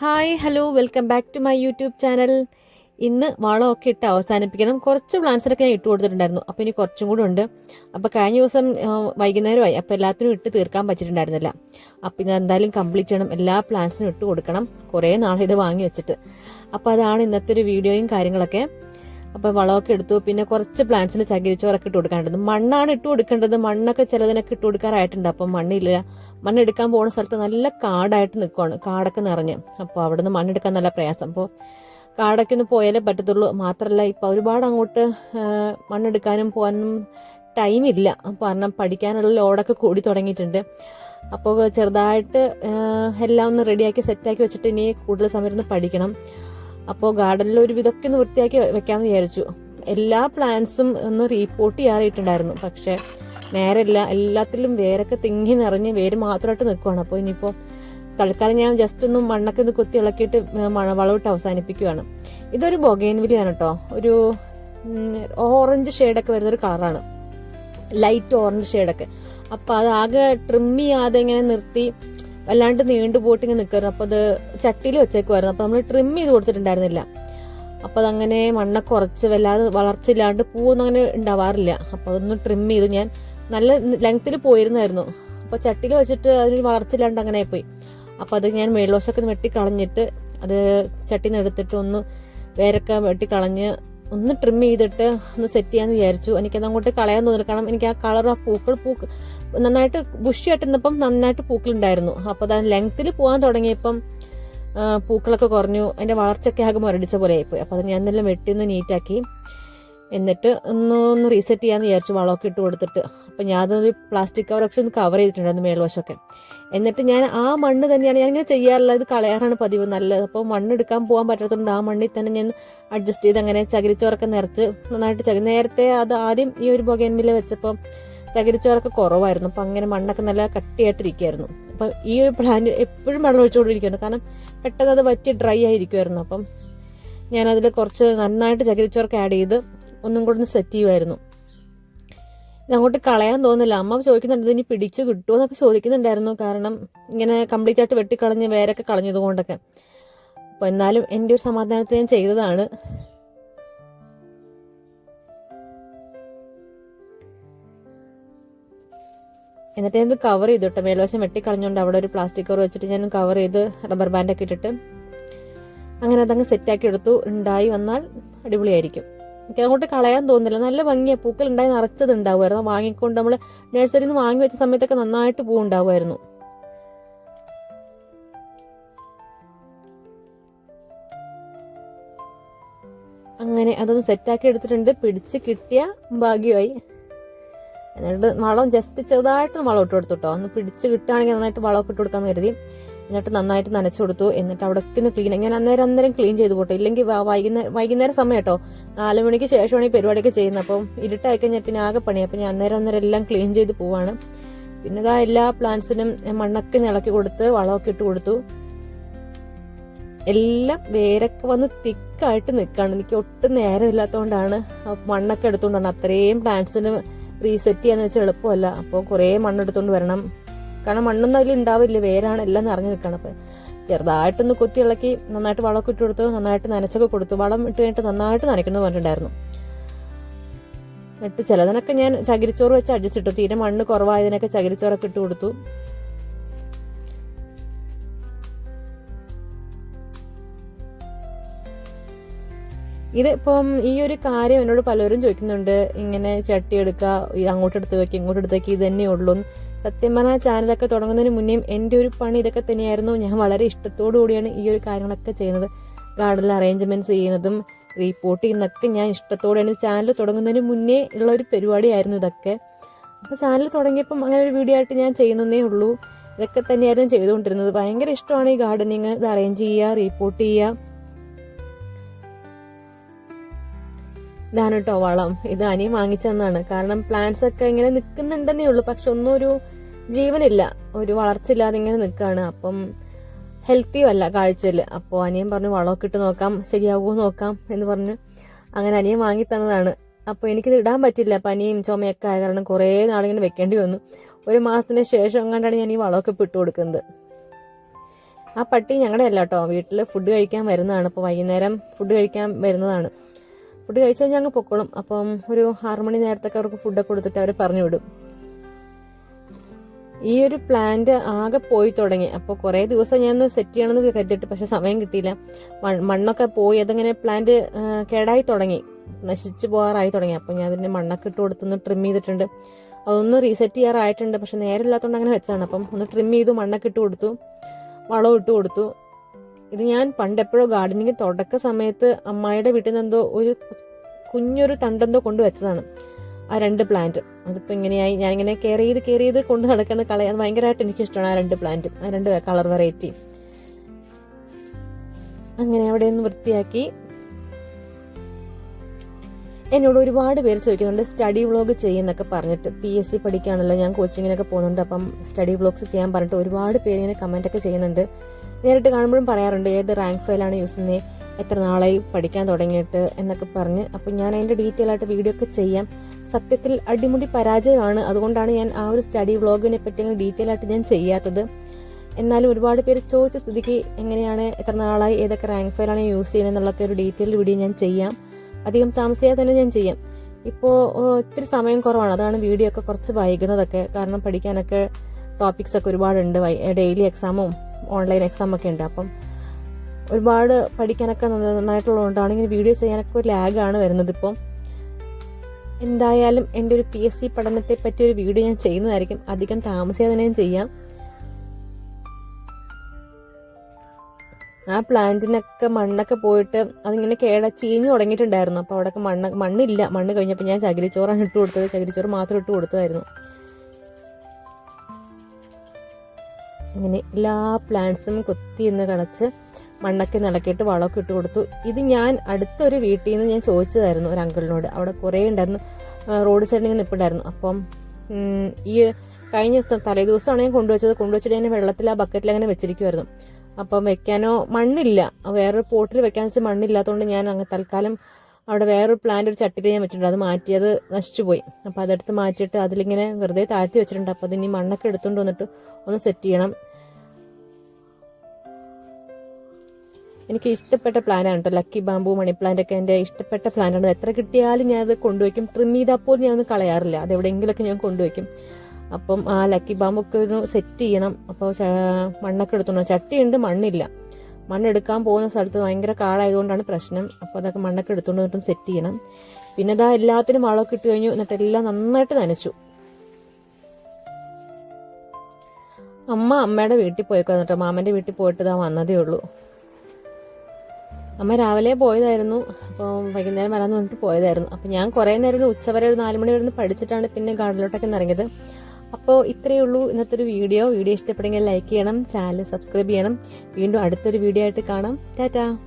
Hi hello welcome back to my YouTube channel. ഇന്ന് വളമൊക്കെ ഇട്ട് അവസാനിപ്പിക്കണം. കുറച്ച് പ്ലാന്റ്സിനൊക്കെ ഞാൻ ഇട്ട് കൊടുത്തിട്ടുണ്ടായിരുന്നു. അപ്പോൾ ഇനി കുറച്ചും കൂടെ ഉണ്ട്. അപ്പോൾ കഴിഞ്ഞ ദിവസം വൈകുന്നേരമായി. അപ്പോൾ എല്ലാത്തിനും ഇട്ട് തീർക്കാൻ പറ്റിയിട്ടുണ്ടായിരുന്നില്ല. അപ്പോൾ ഇത് എന്തായാലും കംപ്ലീറ്റ് ചെയ്യണം. എല്ലാ പ്ലാന്റ്സിനും ഇട്ട് കൊടുക്കണം. കുറേ നാളെ ഇത് വാങ്ങി വെച്ചിട്ട്. അപ്പോൾ അതാണ് ഇന്നത്തെ ഒരു വീഡിയോയും കാര്യങ്ങളൊക്കെ. അപ്പോൾ വളമൊക്കെ എടുത്തു. പിന്നെ കുറച്ച് പ്ലാന്റ്സിന് ചകിരിച്ചോറൊക്കെ ഇട്ട് കൊടുക്കാനുണ്ട്. മണ്ണാണ് ഇട്ട് കൊടുക്കേണ്ടത്. മണ്ണൊക്കെ ചിലതിനൊക്കെ ഇട്ട് കൊടുക്കാറായിട്ടുണ്ട്. അപ്പം മണ്ണില്ല. മണ്ണെടുക്കാൻ പോകുന്ന സ്ഥലത്ത് നല്ല കാടായിട്ട് നിൽക്കുവാണ് കാടൊക്കെ നിറഞ്ഞ്. അപ്പോൾ അവിടെ നിന്ന് മണ്ണെടുക്കാൻ നല്ല പ്രയാസം. അപ്പോൾ കാടൊക്കെ ഒന്ന് പോയാലേ പറ്റത്തുള്ളൂ. മാത്രമല്ല ഇപ്പം ഒരുപാട് അങ്ങോട്ട് മണ്ണെടുക്കാനും പോകാനും ടൈമില്ല കാരണം പഠിക്കാനുള്ള ലോഡൊക്കെ കൂടി തുടങ്ങിയിട്ടുണ്ട്. അപ്പോൾ ചെറുതായിട്ട് എല്ലാം ഒന്ന് റെഡിയാക്കി സെറ്റാക്കി വെച്ചിട്ട് ഇനി കൂടുതൽ സമയം പഠിക്കണം. അപ്പോൾ ഗാർഡനിൽ ഒരു വിധമൊക്കെ ഒന്ന് വൃത്തിയാക്കി വെക്കാമെന്ന് വിചാരിച്ചു. എല്ലാ പ്ലാന്റ്സും ഒന്ന് റീപ്പോർട്ട് ചെയ്യാറായിട്ടുണ്ടായിരുന്നു. പക്ഷേ നേരല്ല എല്ലാത്തിലും വേരൊക്കെ തിങ്ങി നിറഞ്ഞ് വേര് മാത്രമായിട്ട് നിൽക്കുവാണ്. അപ്പോൾ ഇനിയിപ്പോൾ തൽക്കാലം ഞാൻ ജസ്റ്റ് ഒന്ന് മണ്ണൊക്കെ ഒന്ന് കുത്തി ഇളക്കിയിട്ട് മഴ വളമിട്ട് അവസാനിപ്പിക്കുകയാണ് ഇതൊരു ബൊഗേൻവിലിയാണ് കേട്ടോ ഒരു ഓറഞ്ച് ഷെയ്ഡൊക്കെ വരുന്നൊരു കളറാണ് ലൈറ്റ് ഓറഞ്ച് ഷെയ്ഡൊക്കെ അപ്പോൾ അത് ആകെ ട്രിം ചെയ്യാതെ ഇങ്ങനെ നിർത്തി വല്ലാണ്ട് നീണ്ടു പോയിട്ട് ഇങ്ങനെ നിൽക്കുമായിരുന്നു അപ്പോൾ അത് ചട്ടിയിൽ വെച്ചേക്കുമായിരുന്നു അപ്പോൾ നമ്മൾ ട്രിം ചെയ്ത് കൊടുത്തിട്ടുണ്ടായിരുന്നില്ല. അപ്പോൾ അതങ്ങനെ മണ്ണ കുറച്ച് വല്ലാതെ വളർച്ചയില്ലാണ്ട് പൂവൊന്നും അങ്ങനെ ഉണ്ടാവാറില്ല. അപ്പോൾ അതൊന്ന് ട്രിം ചെയ്ത്. ഞാൻ നല്ല ലെങ്ത്തിൽ പോയിരുന്നായിരുന്നു. അപ്പോൾ ചട്ടിയിൽ വെച്ചിട്ട് അതിനൊരു വളർച്ചയില്ലാണ്ട് അങ്ങനെ പോയി അപ്പോൾ അത് ഞാൻ മേൽവശമൊക്കെ വെട്ടി വെട്ടിക്കളഞ്ഞിട്ട് അത് ചട്ടിയിൽ നിന്ന് എടുത്തിട്ട് ഒന്ന് വേരൊക്കെ വെട്ടിക്കളഞ്ഞ് ഒന്ന് ട്രിം ചെയ്തിട്ട് ഒന്ന് സെറ്റ് ചെയ്യാന്ന് വിചാരിച്ചു. എനിക്കത് അങ്ങോട്ട് കളയാൻ തോന്നില്ല. കാരണം എനിക്ക് ആ കളർ ആ പൂക്കൾ പൂക്ക് നന്നായിട്ട് ബുഷിയായിട്ട് നിന്നപ്പം നന്നായിട്ട് പൂക്കളുണ്ടായിരുന്നു. അപ്പോൾ അത് ലെങ്ത്തിൽ പോകാൻ തുടങ്ങിയപ്പം പൂക്കളൊക്കെ കുറഞ്ഞു. അതിന്റെ വളർച്ചയൊക്കെ ആകെ മുരടിച്ച പോലെ ആയിപ്പോയി. അപ്പോൾ അത് ഞാൻ നല്ല വെട്ടി ഒന്ന് നീറ്റാക്കി. എന്നിട്ട് ഒന്ന് ഒന്ന് റീസെറ്റ് ചെയ്യാന്ന് വിചാരിച്ചു വളമൊക്കെ ഇട്ട് കൊടുത്തിട്ട്. അപ്പം ഞാൻ അതൊരു പ്ലാസ്റ്റിക് കവർ ഒക്കെ ഒന്ന് കവർ ചെയ്തിട്ടുണ്ടായിരുന്നു മേൽവശമൊക്കെ. എന്നിട്ട് ഞാൻ ആ മണ്ണ് തന്നെയാണ് ഞാൻ ഇങ്ങനെ ചെയ്യാറില്ല ഇത് കളയാറാണ് പതിവ് നല്ലത്. അപ്പോൾ മണ്ണ് എടുക്കാൻ പോകാൻ പറ്റാത്തതുകൊണ്ട് ആ മണ്ണിൽ തന്നെ ഞാൻ അഡ്ജസ്റ്റ് ചെയ്ത് അങ്ങനെ ചകിരിച്ചോറൊക്കെ നിറച്ച് നന്നായിട്ട് ചകി നേരത്തെ അത് ആദ്യം ഈ ഒരു ബൊഗേൻമില്ല വെച്ചപ്പോൾ ചകിരിച്ചോറൊക്കെ കുറവായിരുന്നു. അപ്പം അങ്ങനെ മണ്ണൊക്കെ നല്ല കട്ടിയായിട്ടിരിക്കുമായിരുന്നു അപ്പം ഈ ഒരു പ്ലാന്റ് എപ്പോഴും വെള്ളം ഒഴിച്ചുകൊണ്ടിരിക്കുന്നു കാരണം പെട്ടെന്ന് അത് വറ്റി ഡ്രൈ ആയിരിക്കുമായിരുന്നു അപ്പം ഞാനതിൽ കുറച്ച് നന്നായിട്ട് ചകിരിച്ചോറൊക്കെ ആഡ് ചെയ്ത് ഒന്നും കൂടെ ഒന്ന് സെറ്റ് ചെയ്യുമായിരുന്നു അങ്ങോട്ട് കളയാൻ തോന്നില്ല അമ്മ ചോദിക്കുന്നുണ്ട് ഇനി പിടിച്ച് കിട്ടുമോ എന്നൊക്കെ ചോദിക്കുന്നുണ്ടായിരുന്നു. കാരണം ഇങ്ങനെ കംപ്ലീറ്റ് ആയിട്ട് വെട്ടിക്കളഞ്ഞ് വേരൊക്കെ കളഞ്ഞതുകൊണ്ടൊക്കെ. അപ്പോൾ എന്നാലും എന്റെ ഒരു സമാധാനത്തെ ഞാൻ ചെയ്തതാണ്. എന്നിട്ട് ഞാനത് കവർ ചെയ്തു കേട്ടോ മേൽവശം വെട്ടിക്കളഞ്ഞുകൊണ്ട് അവിടെ ഒരു പ്ലാസ്റ്റിക് കവർ വെച്ചിട്ട് ഞാൻ കവർ ചെയ്ത് റബ്ബർ ബാൻഡൊക്കെ ഇട്ടിട്ട് അങ്ങനെ അതങ്ങ് സെറ്റാക്കി എടുത്തു. ഉണ്ടായി വന്നാൽ അടിപൊളിയായിരിക്കും. എനിക്ക് അങ്ങോട്ട് കളയാൻ തോന്നുന്നില്ല. നല്ല ഭംഗിയാണ് പൂക്കൾ ഉണ്ടായി നിറച്ചത് ഉണ്ടാവുമായിരുന്നു. വാങ്ങിക്കൊണ്ട് നമ്മൾ നഴ്സറിയിൽ നിന്ന് വാങ്ങി വെച്ച സമയത്തൊക്കെ നന്നായിട്ട് പൂ ഉണ്ടാവുമായിരുന്നു. അങ്ങനെ അതൊന്ന് സെറ്റാക്കി എടുത്തിട്ടുണ്ട്. പിടിച്ച് കിട്ടിയ ഭാഗ്യമായി. എന്നിട്ട് വളം ജസ്റ്റ് ചെറുതായിട്ട് വളം ഇട്ട് കൊടുത്തു കേട്ടോ ഒന്ന് പിടിച്ച് കിട്ടുകയാണെങ്കിൽ നന്നായിട്ട് വളമൊക്കെ ഇട്ട് കൊടുക്കാമെന്ന് കരുതി. എന്നിട്ട് നന്നായിട്ട് നനച്ചു കൊടുത്തു. എന്നിട്ട് അവിടേക്ക് ഒന്ന് ക്ലീൻ ഞാൻ അന്നേരം അന്നേരം ക്ലീൻ ചെയ്തു പോട്ടെ. ഇല്ലെങ്കിൽ വൈകുന്നേരം വൈകുന്നേരം സമയം കേട്ടോ നാല് മണിക്ക് ശേഷമാണ് ഈ പരിപാടിയൊക്കെ ചെയ്യുന്നത്. അപ്പം ഇരുട്ടായി കഴിഞ്ഞാൽ പിന്നെ ആകെ പണി. അപ്പം ഞാൻ അന്നേരം അന്നേരം എല്ലാം ക്ലീൻ ചെയ്ത് പോവാണ്. പിന്നെ ഇതാ എല്ലാ പ്ലാന്റ്സിനും മണ്ണൊക്കെ ഇളക്കി കൊടുത്ത് വളമൊക്കെ ഇട്ട് കൊടുത്തു. എല്ലാം വേരൊക്കെ വന്ന് തിക്കായിട്ട് നിൽക്കുകയാണ് എനിക്ക് ഒട്ടും നേരമില്ലാത്തതുകൊണ്ടാണ്. മണ്ണൊക്കെ എടുത്തുകൊണ്ടാണ് അത്രയും പ്ലാന്റ്സിന് റീസെറ്റ് ചെയ്യാന്ന് വെച്ചാൽ എളുപ്പമല്ല. അപ്പോൾ കുറേ മണ്ണെടുത്തുകൊണ്ട് വരണം. കാരണം മണ്ണൊന്നും അതിൽ ഉണ്ടാവില്ല വേരാണ്. എല്ലാം നിറഞ്ഞു നിൽക്കണം അപ്പം ചെറുതായിട്ടൊന്ന് കൊത്തി ഇളക്കി നന്നായിട്ട് വളമൊക്കെ ഇട്ട് കൊടുത്തു. നന്നായിട്ട് നനച്ചൊക്കെ കൊടുത്തു. വളം ഇട്ട് കഴിഞ്ഞിട്ട് നന്നായിട്ട് നനയ്ക്കണം പറഞ്ഞിട്ടുണ്ടായിരുന്നു. എന്നിട്ട് ചിലതിനൊക്കെ ഞാൻ ചകിരിച്ചോറ് വെച്ച് അടിച്ചിട്ടു. തീരെ മണ്ണ് കുറവായതിനൊക്കെ ചകിരിച്ചോറൊക്കെ ഇട്ട് കൊടുത്തു. ഇത് ഇപ്പം ഈ ഒരു കാര്യം എന്നോട് പലരും ചോദിക്കുന്നുണ്ട്. ഇങ്ങനെ ചട്ടി എടുക്കുക അങ്ങോട്ട് എടുത്ത് വെക്കുക ഇങ്ങോട്ട് എടുത്ത് വെക്കുക ഇത് തന്നെ ഉള്ളൂ എന്ന്. സത്യം പറഞ്ഞാൽ ചാനലൊക്കെ തുടങ്ങുന്നതിന് മുന്നേയും എന്റെ ഒരു പണി ഇതൊക്കെ തന്നെയായിരുന്നു. ഞാൻ വളരെ ഇഷ്ടത്തോടു കൂടിയാണ് ഈ ഒരു കാര്യങ്ങളൊക്കെ ചെയ്യുന്നത്. ഗാർഡനിൽ അറേഞ്ച്മെന്റ്സ് ചെയ്യുന്നതും റിപ്പോർട്ട് ചെയ്യുന്നതൊക്കെ ഞാൻ ഇഷ്ടത്തോടെയാണ് ചാനൽ തുടങ്ങുന്നതിന് മുന്നേ ഉള്ള ഒരു പരിപാടിയായിരുന്നു ഇതൊക്കെ. അപ്പോൾ ചാനൽ തുടങ്ങിയപ്പം അങ്ങനെ ഒരു വീഡിയോ ആയിട്ട് ഞാൻ ചെയ്യുന്നതേ ഉള്ളൂ. ഇതൊക്കെ തന്നെയായിരുന്നു ചെയ്തുകൊണ്ടിരുന്നത്. ഭയങ്കര ഇഷ്ടമാണ് ഈ ഗാർഡനിങ് ഇത് അറേഞ്ച് ചെയ്യുക റിപ്പോർട്ട് ചെയ്യുക. ഇതാണ് കേട്ടോ വളം. ഇത് അനിയൻ വാങ്ങിച്ചെന്നാണ്. കാരണം പ്ലാന്റ്സ് ഒക്കെ ഇങ്ങനെ നിൽക്കുന്നുണ്ടെന്നേ ഉള്ളൂ. പക്ഷെ ഒന്നും ഒരു ജീവനില്ല. ഒരു വളർച്ച ഇല്ലാതെ ഇങ്ങനെ നിൽക്കുകയാണ് അപ്പം ഹെൽത്തിയും അല്ല കാഴ്ചയിൽ അപ്പോൾ അനിയൻ പറഞ്ഞു വളമൊക്കെ ഇട്ട് നോക്കാം. ശരിയാകുമോ നോക്കാം. എന്ന് പറഞ്ഞു. അങ്ങനെ അനിയൻ വാങ്ങി തന്നതാണ്. അപ്പോൾ എനിക്കിത് ഇടാൻ പറ്റില്ല. പനിയും ചുമയൊക്കെ ആയ കാരണം കുറേ നാളിങ്ങനെ വെക്കേണ്ടി വന്നു. ഒരു മാസത്തിന് ശേഷം എങ്ങാണ്ടാണ് ഞാൻ ഈ വളമൊക്കെ ഇട്ട് കൊടുക്കുന്നത്. ആ പട്ടി ഞങ്ങളുടെ അല്ല കേട്ടോ വീട്ടിൽ ഫുഡ് കഴിക്കാൻ വരുന്നതാണ്. അപ്പോൾ വൈകുന്നേരം ഫുഡ് കഴിക്കാൻ വരുന്നതാണ്. ഫുഡ് കഴിച്ച് കഴിഞ്ഞാൽ അങ്ങ് പൊക്കോളും. അപ്പം ഒരു ആറു മണി നേരത്തൊക്കെ അവർക്ക് ഫുഡൊക്കെ കൊടുത്തിട്ട് അവർ പറഞ്ഞു വിടും. ഈ ഒരു പ്ലാന്റ് ആകെ പോയി തുടങ്ങി. അപ്പോൾ കുറേ ദിവസം ഞാൻ സെറ്റ് ചെയ്യണമെന്ന് കരുതിയിട്ട് പക്ഷെ സമയം കിട്ടിയില്ല. മണ്ണൊക്കെ പോയി അതങ്ങനെ പ്ലാന്റ് കേടായി തുടങ്ങി. നശിച്ചു പോകാറായി തുടങ്ങി. അപ്പോൾ ഞാൻ അതിന്റെ മണ്ണൊക്കെ ഇട്ട് കൊടുത്തൊന്ന് ട്രിം ചെയ്തിട്ടുണ്ട്. അതൊന്ന് റീസെറ്റ് ചെയ്യാറായിട്ടുണ്ട്. പക്ഷെ നേരമില്ലാത്തതുകൊണ്ട് അങ്ങനെ വെച്ചാണ് അപ്പം ഒന്ന് ട്രിം ചെയ്തു മണ്ണൊക്കെ ഇട്ട് കൊടുത്തു വളവും ഇട്ട് കൊടുത്തു. ഇത് ഞാൻ പണ്ട് എപ്പോഴോ ഗാർഡനിങ് തുടക്ക സമയത്ത് അമ്മായിയുടെ വീട്ടിൽ നിന്ന് എന്തോ ഒരു കുഞ്ഞൊരു തണ്ടെന്തോ കൊണ്ടുവച്ചതാണ് ആ രണ്ട് പ്ലാന്റ് അതിപ്പോൾ ഇങ്ങനെയായി. ഞാൻ ഇങ്ങനെ കെയർ ചെയ്ത് കെയർ ചെയ്ത് കൊണ്ട് നടക്കുന്ന കളയാൻ ഭയങ്കരമായിട്ട് എനിക്കിഷ്ടമാണ് ആ രണ്ട് പ്ലാന്റ് ആ രണ്ട് കളർ വെറൈറ്റി അങ്ങനെ അവിടെ ഒന്ന് വൃത്തിയാക്കി എന്നോട് ഒരുപാട് പേര് ചോദിക്കുന്നുണ്ട് സ്റ്റഡി വ്ളോഗ് ചെയ്യുന്നൊക്കെ പറഞ്ഞിട്ട് പി എസ് സി പഠിക്കുകയാണല്ലോ ഞാൻ കോച്ചിങ്ങിനൊക്കെ പോകുന്നുണ്ട് അപ്പം സ്റ്റഡി വ്ളോഗ്സ് ചെയ്യാൻ പറഞ്ഞിട്ട് ഒരുപാട് പേര് ഇങ്ങനെ കമന്റ് ഒക്കെ ചെയ്യുന്നുണ്ട്. നേരിട്ട് കാണുമ്പോഴും പറയാറുണ്ട് ഏത് റാങ്ക് ഫയലാണ് യൂസ് ചെയ്യുന്നത് എത്ര നാളായി പഠിക്കാൻ തുടങ്ങിയിട്ട്? എന്നൊക്കെ പറഞ്ഞ് അപ്പം ഞാൻ അതിന്റെ ഡീറ്റെയിൽ ആയിട്ട് വീഡിയോ ഒക്കെ ചെയ്യാം. സത്യത്തിൽ അടിമുടി പരാജയമാണ് അതുകൊണ്ടാണ് ഞാൻ ആ ഒരു സ്റ്റഡി വ്ളോഗിനെ പറ്റി അങ്ങനെ ഡീറ്റെയിൽ ആയിട്ട് ഞാൻ ചെയ്യാത്തത്. എന്നാലും ഒരുപാട് പേര് ചോദിച്ച സ്ഥിതിക്ക് എങ്ങനെയാണ് എത്ര നാളായി ഏതൊക്കെ റാങ്ക് ഫയലാണ് യൂസ് ചെയ്യുന്നത് എന്നുള്ളൊക്കെ ഒരു ഡീറ്റെയിൽ വീഡിയോ ഞാൻ ചെയ്യാം. അധികം താമസിയാതെ തന്നെ ഞാൻ ചെയ്യാം. ഇപ്പോൾ ഒത്തിരി സമയം കുറവാണ്. അതാണ് വീഡിയോ ഒക്കെ കുറച്ച് വൈകുന്നതൊക്കെ. കാരണം പഠിക്കാനൊക്കെ ടോപ്പിക്സ് ഒക്കെ ഒരുപാടുണ്ട്. ഡെയിലി എക്സാമും ഓൺലൈൻ എക്സാം ഒക്കെ ഉണ്ട്. അപ്പം ഒരുപാട് പഠിക്കാനൊക്കെ നന്ന- നന്നായിട്ടുള്ളതുകൊണ്ടാണ് ഇങ്ങനെ വീഡിയോ ചെയ്യാനൊക്കെ ഒരു ലാഗാണ് വരുന്നത് ഇപ്പം. എന്തായാലും എന്റെ ഒരു പി എസ് സി പഠനത്തെ പറ്റിയൊരു വീഡിയോ ഞാൻ ചെയ്യുന്നതായിരിക്കും. അധികം താമസിയാതെ ഞാൻ ചെയ്യാം. ആ പ്ലാന്റിനൊക്കെ മണ്ണൊക്കെ പോയിട്ട് അതിങ്ങനെ കേട ചീഞ്ഞു തുടങ്ങിയിട്ടുണ്ടായിരുന്നു. അപ്പോൾ അവിടെയൊക്കെ മണ്ണ് മണ്ണില്ല. മണ്ണ് കഴിഞ്ഞപ്പോൾ ഞാൻ ചകിരിച്ചോറാണ് ഇട്ട് കൊടുത്തത്. ചകിരിച്ചോറ് മാത്രം ഇട്ട് കൊടുത്തതായിരുന്നു. അങ്ങനെ എല്ലാ പ്ലാന്റ്സും കൊത്തി എന്ന് കളച്ച് മണ്ണൊക്കെ നിലക്കിയിട്ട് വളമൊക്കെ ഇട്ട് കൊടുത്തു. ഇത് ഞാൻ അടുത്തൊരു വീട്ടിൽ നിന്ന് ഞാൻ ചോദിച്ചതായിരുന്നു ഒരു അങ്കിളിനോട്. അവിടെ കുറേ ഉണ്ടായിരുന്നു. റോഡ് സൈഡിൽ ഇങ്ങനെ നിൽപ്പുണ്ടായിരുന്നു അപ്പം ഈ കഴിഞ്ഞ ദിവസം തലേ ദിവസമാണ് ഞാൻ കൊണ്ടുവച്ചത്. കൊണ്ടുവച്ചിട്ട് ഞാൻ വെള്ളത്തിൽ ആ ബക്കറ്റിൽ അങ്ങനെ വെച്ചിരിക്കുമായിരുന്നു അപ്പം വെക്കാനോ മണ്ണില്ല. വേറൊരു പോട്ടിൽ വെക്കാൻ വെച്ചാൽ മണ്ണില്ലാത്തതുകൊണ്ട് ഞാൻ അങ്ങ് തൽക്കാലം അവിടെ വേറൊരു പ്ലാന്റ് ഒരു ചട്ടിയിൽ ഞാൻ വെച്ചിട്ടുണ്ട്. അത് മാറ്റിയത് നശിച്ചു പോയി. അപ്പോൾ അതെടുത്ത് മാറ്റിയിട്ട് അതിലിങ്ങനെ വെറുതെ താഴ്ത്തി വെച്ചിട്ടുണ്ട്. അപ്പോൾ അതിനി മണ്ണൊക്കെ എടുത്തുകൊണ്ട് വന്നിട്ട് ഒന്ന് സെറ്റ് ചെയ്യണം. എനിക്ക് ഇഷ്ടപ്പെട്ട പ്ലാനാണ് കേട്ടോ ലക്കി ബാമ്പു മണി പ്ലാന്റ് ഒക്കെ എന്റെ ഇഷ്ടപ്പെട്ട പ്ലാന്റാണ് എത്ര കിട്ടിയാലും ഞാൻ അത് കൊണ്ടുവയ്ക്കും. ട്രിം ചെയ്താൽ പോലും ഞാൻ ഒന്നും കളയാറില്ല. അത് എവിടെയെങ്കിലൊക്കെ ഞാൻ കൊണ്ടുവയ്ക്കും. അപ്പം ആ ലക്കി ബാമ്പൊക്കെ ഒന്ന് സെറ്റ് ചെയ്യണം. അപ്പോൾ മണ്ണൊക്കെ എടുത്തോണം ചട്ടിയുണ്ട് മണ്ണില്ല. മണ്ണെടുക്കാൻ പോകുന്ന സ്ഥലത്ത് ഭയങ്കര കാടായതുകൊണ്ടാണ് പ്രശ്നം. അപ്പോൾ അതൊക്കെ മണ്ണൊക്കെ എടുത്തുകൊണ്ട് വന്നിട്ട് സെറ്റ് ചെയ്യണം. പിന്നെ ഇതാ എല്ലാത്തിനും വളമൊക്കെ ഇട്ട് കഴിഞ്ഞു. എന്നിട്ട് എല്ലാം നന്നായിട്ട് നനച്ചു. അമ്മ അമ്മയുടെ വീട്ടിൽ പോയേക്കാന്ന് എന്നിട്ട്. മാമന്റെ വീട്ടിൽ പോയിട്ട് ഇതാ വന്നതേ ഉള്ളൂ. അമ്മ രാവിലെ പോയതായിരുന്നു. അപ്പോൾ വൈകുന്നേരം വരാമെന്ന് പറഞ്ഞിട്ട് പോയതായിരുന്നു. അപ്പോൾ ഞാൻ കുറേ നേരം ഉച്ചവരെ ഒരു നാല് മണി വരെ പഠിച്ചിട്ടാണ് പിന്നെ ഗാർഡനിലോട്ടൊക്കെ ഇറങ്ങിയത്. അപ്പോൾ ഇത്രയേ ഉള്ളൂ ഇന്നത്തെ ഒരു വീഡിയോ. വീഡിയോ ഇഷ്ടപ്പെടുമെങ്കിൽ ലൈക്ക് ചെയ്യണം ചാനൽ സബ്സ്ക്രൈബ് ചെയ്യണം. വീണ്ടും അടുത്തൊരു വീഡിയോ ആയിട്ട് കാണാം. ടാറ്റാ.